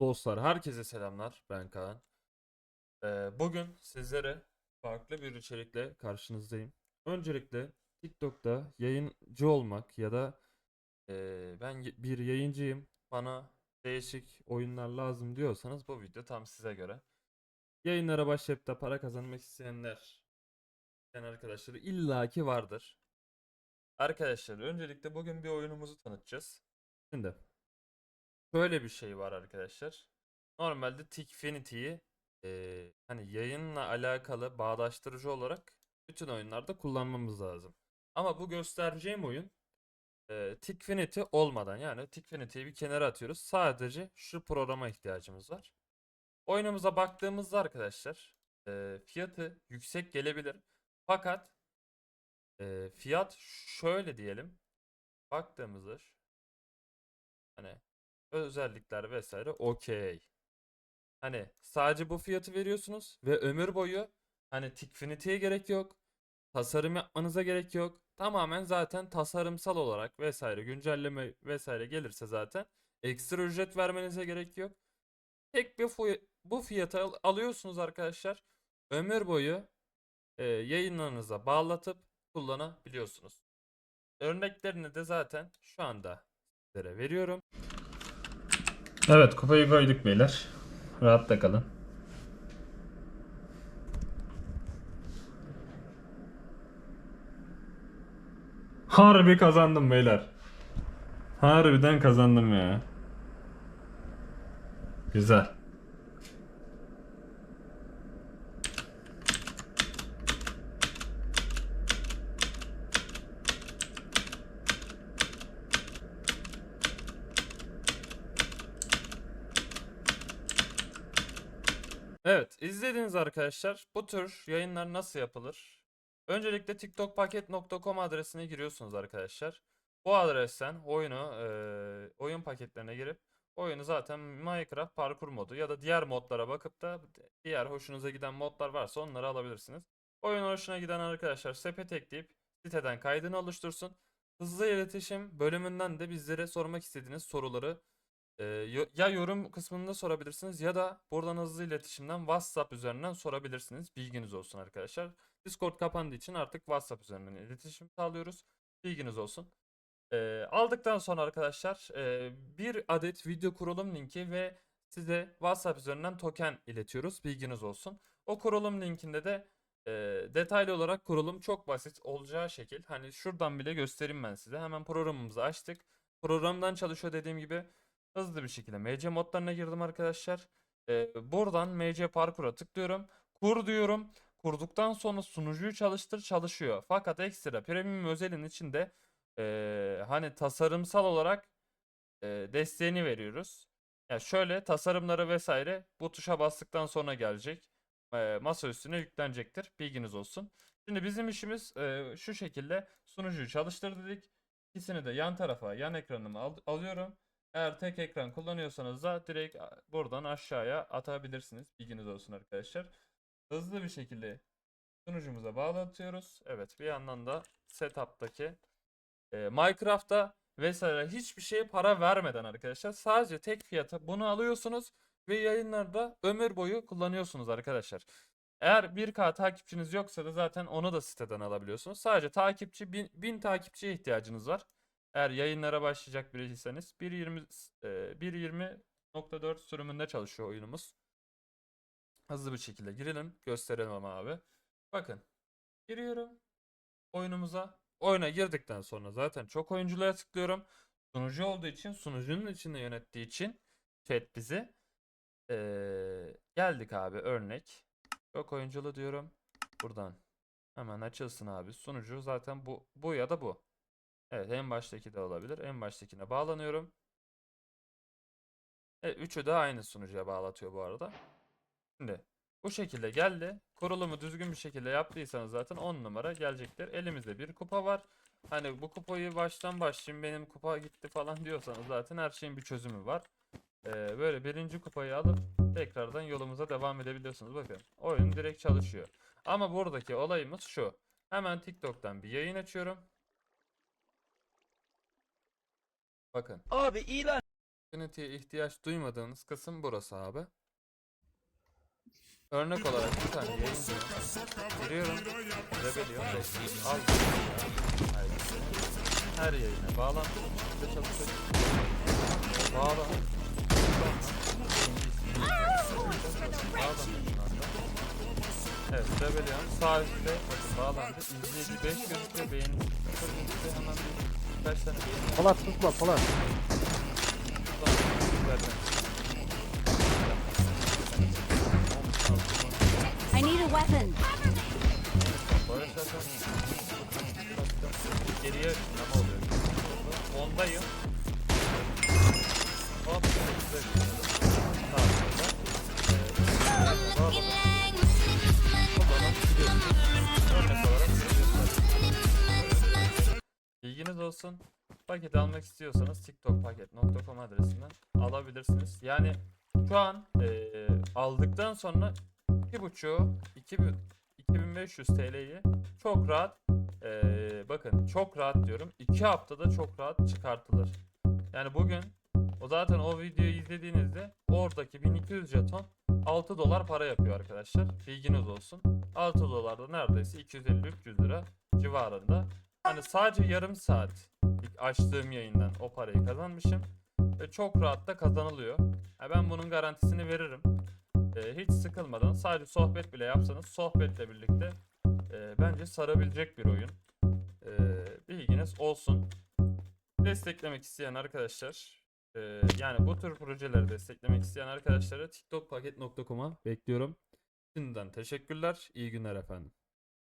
Dostlar herkese selamlar. Ben Kaan. Ee, bugün sizlere farklı bir içerikle karşınızdayım. Öncelikle TikTok'ta yayıncı olmak ya da ee, ben bir yayıncıyım. Bana değişik oyunlar lazım diyorsanız bu video tam size göre. Yayınlara başlayıp da para kazanmak isteyenler, isteyen arkadaşları illaki vardır. Arkadaşlar öncelikle bugün bir oyunumuzu tanıtacağız. Şimdi Şöyle bir şey var arkadaşlar. Normalde Tikfinity'yi eee, hani yayınla alakalı bağdaştırıcı olarak bütün oyunlarda kullanmamız lazım. Ama bu göstereceğim oyun eee Tikfinity olmadan yani Tikfinity'yi bir kenara atıyoruz. Sadece şu programa ihtiyacımız var. Oyunumuza baktığımızda arkadaşlar eee, fiyatı yüksek gelebilir. Fakat eee, fiyat şöyle diyelim. Baktığımızda hani özellikler vesaire okey. Hani sadece bu fiyatı veriyorsunuz ve ömür boyu hani Tikfinity'ye gerek yok. Tasarım yapmanıza gerek yok. Tamamen zaten tasarımsal olarak vesaire güncelleme vesaire gelirse zaten ekstra ücret vermenize gerek yok. Tek bir bu fiyata al- alıyorsunuz arkadaşlar. Ömür boyu e, yayınlarınıza bağlatıp kullanabiliyorsunuz. Örneklerini de zaten şu anda sizlere veriyorum. Evet kupayı koyduk beyler. Rahatta kalın. Harbi kazandım beyler. Harbiden kazandım ya. Güzel. Evet, izlediğiniz arkadaşlar bu tür yayınlar nasıl yapılır? Öncelikle tiktokpaket.com adresine giriyorsunuz arkadaşlar. Bu adresten oyunu, eee, oyun paketlerine girip oyunu zaten Minecraft parkur modu ya da diğer modlara bakıp da diğer hoşunuza giden modlar varsa onları alabilirsiniz. Oyun hoşuna giden arkadaşlar sepet ekleyip siteden kaydını oluştursun. Hızlı iletişim bölümünden de bizlere sormak istediğiniz soruları ee, ya yorum kısmında sorabilirsiniz ya da buradan hızlı iletişimden WhatsApp üzerinden sorabilirsiniz. Bilginiz olsun arkadaşlar. Discord kapandığı için artık WhatsApp üzerinden iletişim sağlıyoruz. Bilginiz olsun. Ee, aldıktan sonra arkadaşlar e, bir adet video kurulum linki ve size WhatsApp üzerinden token iletiyoruz. Bilginiz olsun. O kurulum linkinde de e, detaylı olarak kurulum çok basit olacağı şekil. Hani şuradan bile göstereyim ben size. Hemen programımızı açtık. Programdan çalışıyor dediğim gibi. Hızlı bir şekilde MC modlarına girdim arkadaşlar. Ee, buradan MC parkura tıklıyorum. Kur diyorum. Kurduktan sonra sunucuyu çalıştır çalışıyor. Fakat ekstra premium özelin içinde ee, hani tasarımsal olarak ee, desteğini veriyoruz. Yani şöyle tasarımları vesaire bu tuşa bastıktan sonra gelecek. Ee, masa üstüne yüklenecektir. Bilginiz olsun. Şimdi bizim işimiz ee, şu şekilde sunucuyu çalıştır dedik. İkisini de yan tarafa yan ekranıma al- alıyorum. Eğer tek ekran kullanıyorsanız da direkt buradan aşağıya atabilirsiniz. Bilginiz olsun arkadaşlar. Hızlı bir şekilde sunucumuza bağlatıyoruz. Evet bir yandan da setup'taki e, Minecraft'ta vesaire hiçbir şeye para vermeden arkadaşlar sadece tek fiyata bunu alıyorsunuz ve yayınlarda ömür boyu kullanıyorsunuz arkadaşlar. Eğer 1K takipçiniz yoksa da zaten onu da siteden alabiliyorsunuz. Sadece takipçi 1000, takipçiye ihtiyacınız var. Eğer yayınlara başlayacak biriyseniz 1.20 e, 1.20.4 sürümünde çalışıyor oyunumuz. Hızlı bir şekilde girelim. Gösterelim ama abi. Bakın. Giriyorum. Oyunumuza. Oyuna girdikten sonra zaten çok oyunculara tıklıyorum. Sunucu olduğu için sunucunun içinde yönettiği için chat bizi. Ee, geldik abi örnek. Çok oyunculu diyorum. Buradan hemen açılsın abi. Sunucu zaten bu bu ya da bu. Evet en baştaki de olabilir. En baştakine bağlanıyorum. Evet, üçü de aynı sunucuya bağlatıyor bu arada. Şimdi bu şekilde geldi. Kurulumu düzgün bir şekilde yaptıysanız zaten 10 numara gelecektir. Elimizde bir kupa var. Hani bu kupayı baştan başlayayım benim kupa gitti falan diyorsanız zaten her şeyin bir çözümü var. Ee, böyle birinci kupayı alıp tekrardan yolumuza devam edebiliyorsunuz. Bakın oyun direkt çalışıyor. Ama buradaki olayımız şu. Hemen TikTok'tan bir yayın açıyorum. Bakın. Abi ilan Unity'ye ihtiyaç duymadığınız kısım burası abi. Örnek olarak bir tane yayıncı giriyorum. Rebellion. Al. Hayır. Her yayına bağlantı. Ve çalışıyor. Bağlan. Evet, Rebellion sağ üstte bağlandı. İzleyici 5 gözüküyor, beğeni 0 gözüküyor. Hemen bir birkaç tane beğeni Polat tutma Polat. I need a weapon. Geriye ama oluyor. Ondayım. Hop. güzel. Tamam. Olsun. Paket almak istiyorsanız tiktokpaket.com adresinden alabilirsiniz. Yani şu an eee, aldıktan sonra 2.5'u 2000 2500 TL'yi çok rahat eee, bakın çok rahat diyorum 2 haftada çok rahat çıkartılır. Yani bugün o zaten o videoyu izlediğinizde oradaki 1200 jeton 6 dolar para yapıyor arkadaşlar. Bilginiz olsun. 6 dolar da neredeyse 250-300 lira civarında. Hani sadece yarım saat açtığım yayından o parayı kazanmışım. Ve çok rahat da kazanılıyor. Ha, ben bunun garantisini veririm. Ee, hiç sıkılmadan sadece sohbet bile yapsanız sohbetle birlikte e, bence sarabilecek bir oyun. Ee, bilginiz olsun. Desteklemek isteyen arkadaşlar e, yani bu tür projeleri desteklemek isteyen arkadaşlara tiktokpaket.com'a bekliyorum. Şimdiden teşekkürler. İyi günler efendim.